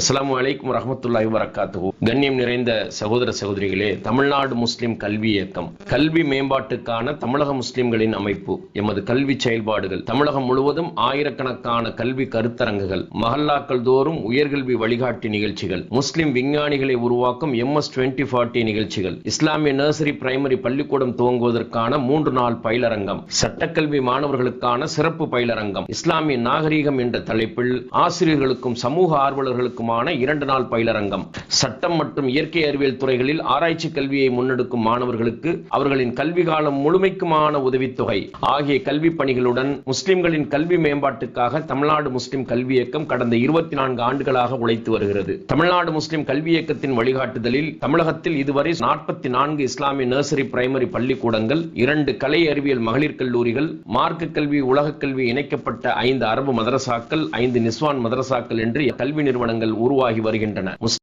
அஸ்லாம் வலைக்கும் வரஹ்மத்துல்லாஹி வரகாத்து கண்ணியம் நிறைந்த சகோதர சகோதரிகளே தமிழ்நாடு முஸ்லிம் கல்வி இயக்கம் கல்வி மேம்பாட்டுக்கான தமிழக முஸ்லிம்களின் அமைப்பு எமது கல்வி செயல்பாடுகள் தமிழகம் முழுவதும் ஆயிரக்கணக்கான கல்வி கருத்தரங்குகள் மஹல்லாக்கள் தோறும் உயர்கல்வி வழிகாட்டி நிகழ்ச்சிகள் முஸ்லிம் விஞ்ஞானிகளை உருவாக்கும் எம் எஸ் டுவெண்ட்டி ஃபார்ட்டி நிகழ்ச்சிகள் இஸ்லாமிய நர்சரி பிரைமரி பள்ளிக்கூடம் துவங்குவதற்கான மூன்று நாள் பயிலரங்கம் சட்டக்கல்வி மாணவர்களுக்கான சிறப்பு பயிலரங்கம் இஸ்லாமிய நாகரீகம் என்ற தலைப்பில் ஆசிரியர்களுக்கும் சமூக ஆர்வலர்களுக்கும் ஆர்வலர்களுக்குமான இரண்டு நாள் பயிலரங்கம். சட்டம் மற்றும் இயற்கை அறிவியல் துறைகளில் ஆராய்ச்சி கல்வியை முன்னெடுக்கும் மாணவர்களுக்கு அவர்களின் கல்வி காலம் முழுமைக்குமான உதவித்தொகை. ஆகிய கல்வி பணிகளுடன் முஸ்லிம்களின் கல்வி மேம்பாட்டுக்காக தமிழ்நாடு முஸ்லிம் கல்வி இயக்கம் கடந்த இருபத்தி நான்கு ஆண்டுகளாக உழைத்து வருகிறது. தமிழ்நாடு முஸ்லிம் கல்வி இயக்கத்தின் வழிகாட்டுதலில் தமிழகத்தில் இதுவரை நாற்பத்தி நான்கு இஸ்லாமிய நர்சரி பிரைமரி பள்ளிக்கூடங்கள் இரண்டு கலை அறிவியல் மகளிர் கல்லூரிகள் மார்க்க கல்வி உலக கல்வி இணைக்கப்பட்ட ஐந்து அரபு மதரசாக்கள் ஐந்து நிஸ்வான் மதரசாக்கள் என்று கல்வி நிறுவனங்கள் உருவாகி வருகின்றன.